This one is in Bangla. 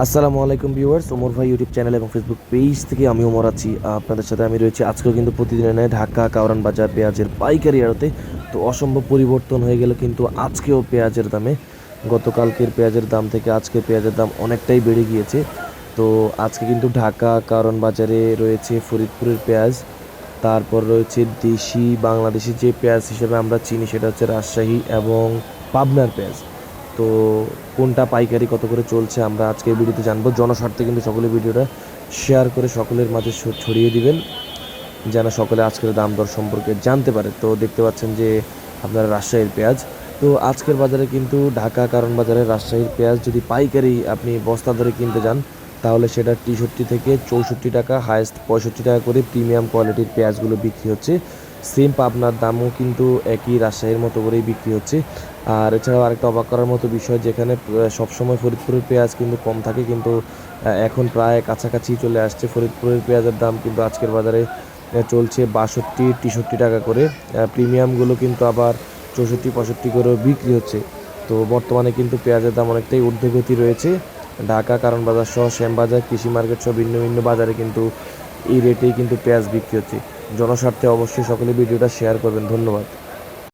আসসালামু আলাইকুম ভিউয়ার্স, ওমর ভাই ইউটিউব চ্যানেল এবং ফেসবুক পেজ থেকে আমি ওমর আছি, আপনাদের সাথে আমি রয়েছি। আজকেও কিন্তু প্রতিদিনের ন্যায় ঢাকা কাউরান বাজার পেঁয়াজের পাইকারি আড়তে। তো অসম্ভব পরিবর্তন হয়ে গেল কিন্তু আজকেও পেঁয়াজের দামে। গতকালকের পেঁয়াজের দাম থেকে আজকে পেঁয়াজের দাম অনেকটাই বেড়ে গিয়েছে। তো আজকে কিন্তু ঢাকা কারণ বাজারে রয়েছে ফরিদপুরের পেঁয়াজ। তারপর রয়েছে দেশি বাংলাদেশি যে পেঁয়াজ হিসেবে আমরা চিনি, সেটা হচ্ছে রাজশাহী এবং পাবনার পেঁয়াজ। তো কোনটা পাইকারি, কত করে চলছে আমরা আজকে ভিডিওতে জানব। জনস্বার্থে কিন্তু সকলে ভিডিওটা শেয়ার করে সকলের মাঝে ছড়িয়ে দিবেন, যেন সকলে আজকের দাম দর সম্পর্কে জানতে পারে। তো দেখতে পাচ্ছেন যে আপনারা রাজশাহীর পেঁয়াজ। তো আজকের বাজারে কিন্তু ঢাকা কারণ বাজারে রাজশাহীর পেঁয়াজ যদি পাইকারি আপনি বস্তা ধরে কিনতে যান, তাহলে সেটা তেষট্টি থেকে চৌষট্টি টাকা হায়েস্ট পঁয়ষট্টি টাকা করে প্রিমিয়াম কোয়ালিটির পেঁয়াজগুলো বিক্রি হচ্ছে। সেম পাবনার দামও কিন্তু একই রাজশাহীর মতো করেই বিক্রি হচ্ছে। আর এছাড়াও আরেকটা অবাক করার মতো বিষয়, যেখানে সবসময় ফরিদপুরের পেঁয়াজ কিন্তু কম থাকে, কিন্তু এখন প্রায় কাছাকাছি চলে আসছে। ফরিদপুরের পেঁয়াজের দাম কিন্তু আজকের বাজারে চলছে বাষট্টি, তেষট্টি টাকা করে। প্রিমিয়ামগুলো কিন্তু আবার চৌষট্টি, পঁয়ষট্টি করেও বিক্রি হচ্ছে। তো বর্তমানে কিন্তু পেঁয়াজের দাম অনেকটাই ঊর্ধ্বগতি রয়েছে। ঢাকা, কারণ বাজার সহ শ্যামবাজার, কৃষি মার্কেট সহ ভিন্ন ভিন্ন বাজারে কিন্তু এই রেটেই কিন্তু পেঁয়াজ বিক্রি হচ্ছে। জনস্বার্থে অবশ্যই সকলে ভিডিওটা শেয়ার করবেন। ধন্যবাদ।